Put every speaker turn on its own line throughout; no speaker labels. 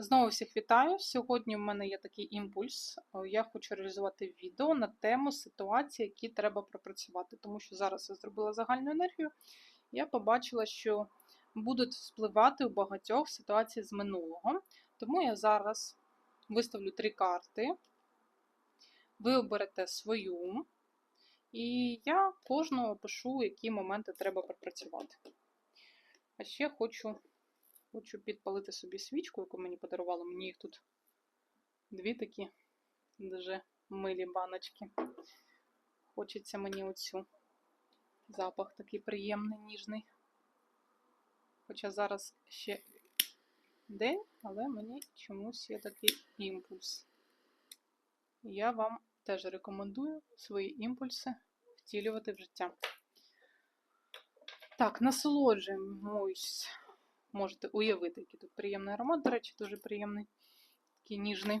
Знову всіх вітаю. Сьогодні в мене є такий імпульс. Е, Я хочу реалізувати відео на тему ситуації, які треба пропрацювати. Тому що зараз я зробила загальну енергію. Я побачила, що будуть вспливати у багатьох ситуації з минулого. Тому я зараз виставлю три карти. Ви оберете свою. І я кожного пишу, які моменти треба пропрацювати. А ще хочу Хочу підпалити собі свічку, яку мені подарували. Мені їх тут дві такі дуже милі баночки. Хочеться мені оцю. Запах такий приємний, ніжний. Хоча зараз ще день, але мені чомусь є такий імпульс. Я вам теж рекомендую свої імпульси втілювати в життя. Так, насолоджуємось можете уявити, який тут приємний аромат, до речі, дуже приємний, такий ніжний.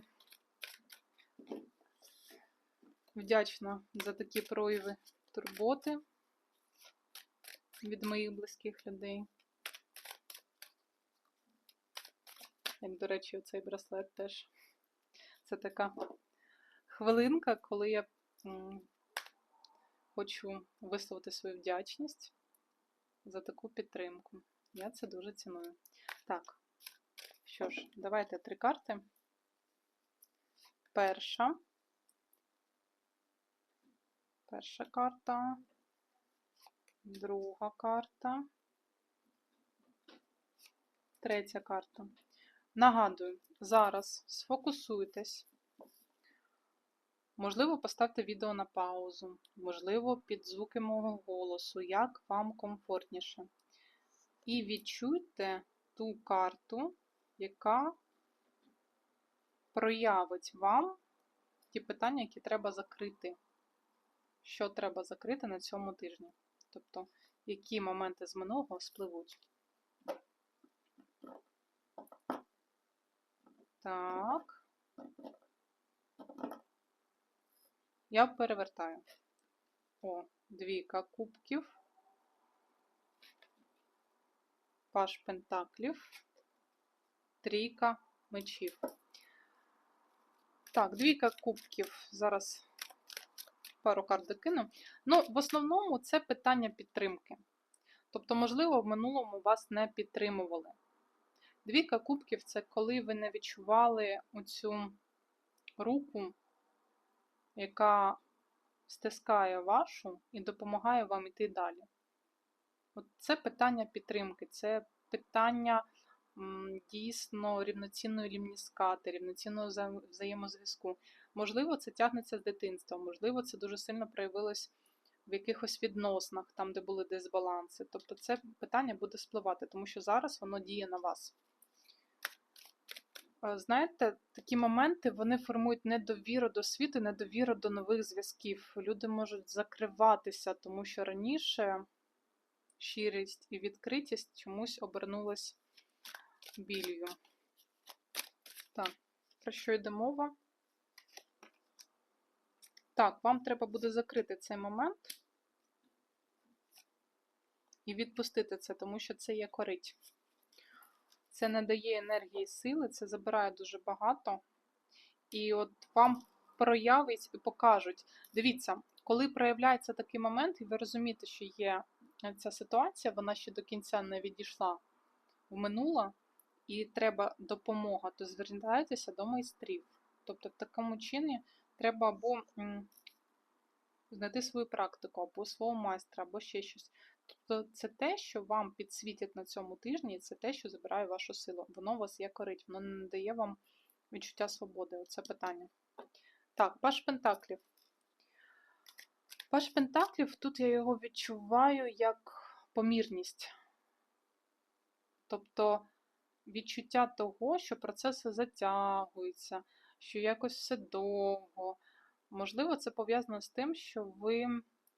Вдячна за такі прояви турботи від моїх близьких людей. Як, до речі, цей браслет теж. Це така хвилинка, коли я хочу висловити свою вдячність за таку підтримку. Я це дуже ціную. Так, що ж, давайте три карти. Перша. Перша карта. Друга карта. Третя карта. Нагадую, зараз сфокусуйтесь. Можливо, поставте відео на паузу, можливо, під звуки мого голосу, як вам комфортніше. І відчуйте ту карту, яка проявить вам ті питання, які треба закрити. Що треба закрити на цьому тижні? Тобто, які моменти з минулого спливуть. Так. Я перевертаю. О, двійка кубків. Паш пентаклів, трійка мечів. Так, двійка кубків. Зараз пару карт докину. Ну, в основному це питання підтримки. Тобто, можливо, в минулому вас не підтримували. Двійка кубків це коли ви не відчували оцю руку, яка стискає вашу і допомагає вам йти далі. Це питання підтримки, це питання дійсно рівноцінної лімніскати, рівноцінного взаємозв'язку. Можливо, це тягнеться з дитинства, можливо, це дуже сильно проявилось в якихось відносинах, там, де були дисбаланси. Тобто це питання буде спливати, тому що зараз воно діє на вас. Е, знаєте, такі моменти вони формують недовіру до світу, недовіру до нових зв'язків. Люди можуть закриватися, тому що раніше щирість і відкритість чомусь обернулась білью. Так, про що йде мова? Так, вам треба буде закрити цей момент і відпустити це, тому що це є корить. Це не дає енергії сили, це забирає дуже багато. І от вам проявить і покажуть. Дивіться, коли проявляється такий момент, і ви розумієте, що є ця ситуація, вона ще до кінця не відійшла в минуле, і треба допомога, то звертайтеся до майстрів. Тобто, в такому чині треба або знайти свою практику, або свого майстра, або ще щось. Тобто, це те, що вам підсвітять на цьому тижні, і це те, що забирає вашу силу. Воно вас є корить, воно не дає вам відчуття свободи. Оце питання. Так, паш Пентаклів. Паш Пентаклів, тут я його відчуваю як помірність. Тобто відчуття того, що процеси затягуються, що якось все довго. Можливо, це пов'язано з тим, що ви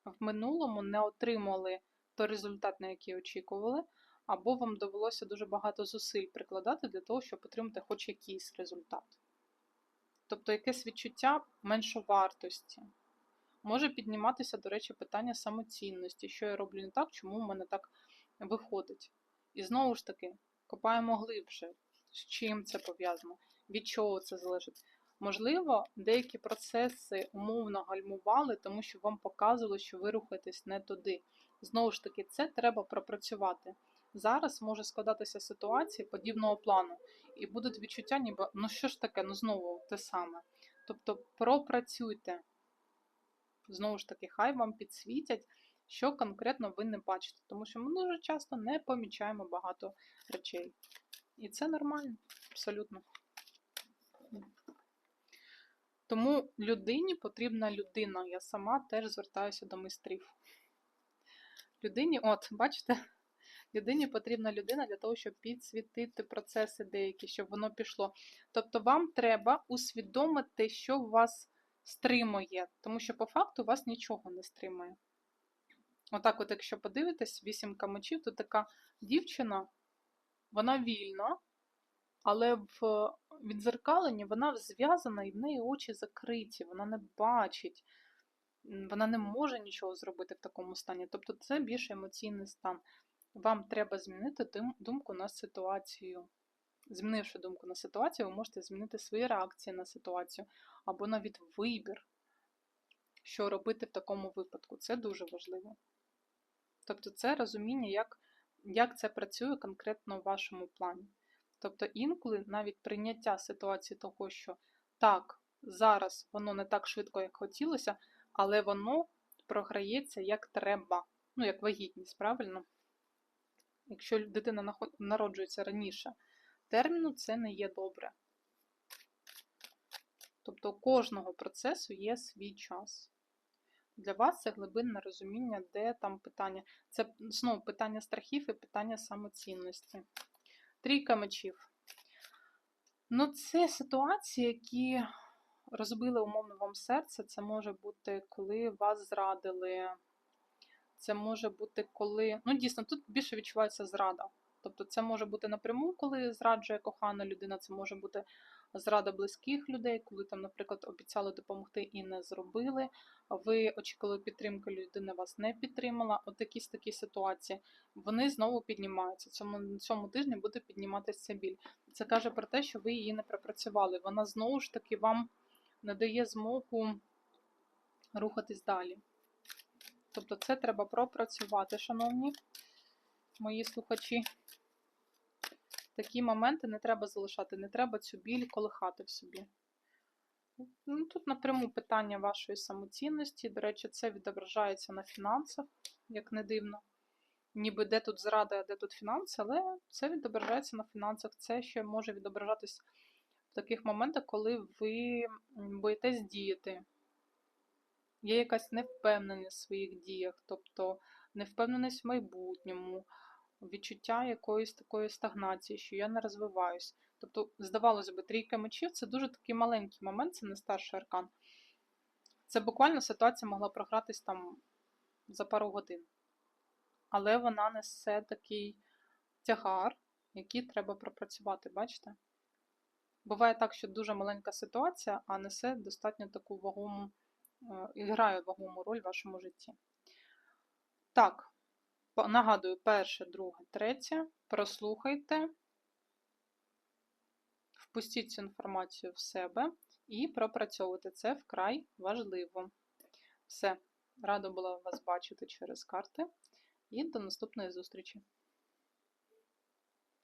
в минулому не отримали той результат, на який очікували, або вам довелося дуже багато зусиль прикладати для того, щоб отримати хоч якийсь результат. Тобто якесь відчуття меншовартості. Може підніматися, до речі, питання самоцінності, що я роблю не так, чому в мене так виходить. І знову ж таки, копаємо глибше. З чим це пов'язано? Від чого це залежить? Можливо, деякі процеси умовно гальмували, тому що вам показували, що ви рухаєтесь не туди. Знову ж таки, це треба пропрацювати. Зараз може складатися ситуація подібного плану, і будуть відчуття, ніби ну що ж таке, ну знову те саме. Тобто пропрацюйте. Знову ж таки, хай вам підсвітять, що конкретно ви не бачите, тому що ми дуже часто не помічаємо багато речей. І це нормально, абсолютно. Тому людині потрібна людина. Я сама теж звертаюся до майстрів. Людині, от, бачите, людині потрібна людина для того, щоб підсвітити процеси деякі, щоб воно пішло. Тобто вам треба усвідомити, що у вас стримує, тому що по факту вас нічого не стримує. Отак, от, якщо подивитись, вісімка мечів, то така дівчина, вона вільна, але в відзеркаленні вона зв'язана і в неї очі закриті, вона не бачить, вона не може нічого зробити в такому стані. Тобто це більш емоційний стан. Вам треба змінити думку на ситуацію. Змінивши думку на ситуацію, ви можете змінити свої реакції на ситуацію, або навіть вибір, що робити в такому випадку. Це дуже важливо. Тобто, це розуміння, як, як це працює конкретно в вашому плані. Тобто інколи навіть прийняття ситуації того, що так, зараз воно не так швидко, як хотілося, але воно програється як треба. Ну, як вагітність, правильно? Якщо дитина народжується раніше терміну, це не є добре. Тобто у кожного процесу є свій час. Для вас це глибинне розуміння, де там питання. Це знову питання страхів і питання самоцінності. Трійка мечів. Ну, це ситуації, які розбили умовно вам серце. Це може бути, коли вас зрадили. Це може бути коли. Ну, дійсно, тут більше відчувається зрада. Тобто, це може бути напряму, коли зраджує кохана людина, це може бути зрада близьких людей, коли там, наприклад, обіцяли допомогти і не зробили. Ви очікували підтримки, людина вас не підтримала. От якісь такі ситуації, вони знову піднімаються. Цьому цьому тижні буде підніматися біль. Це каже про те, що ви її не пропрацювали. Вона знову ж таки вам не дає змогу рухатись далі. Тобто, це треба пропрацювати, шановні мої слухачі. Такі моменти не треба залишати, не треба цю біль колихати в собі. Ну, Тут напряму питання вашої самоцінності. До речі, це відображається на фінансах, як не дивно. Ніби де тут зрада, а де тут фінанси, але це відображається на фінансах. Це ще може відображатись в таких моментах, коли ви боїтесь діяти. Є якась невпевненість в своїх діях, тобто невпевненість в майбутньому відчуття якоїсь такої стагнації, що я не розвиваюсь. Тобто, здавалося б, трійка мечів це дуже такий маленький момент, це не старший аркан. Це буквально ситуація могла програтись там за пару годин. Але вона несе такий тягар, який треба пропрацювати, бачите? Буває так, що дуже маленька ситуація, а несе достатньо таку вагому, е, і грає вагому роль в вашому житті. Так, Нагадую, перше, друге, третє. Прослухайте, впустіть цю інформацію в себе і пропрацьовуйте це вкрай важливо. Все, рада була вас бачити через карти. І до наступної зустрічі!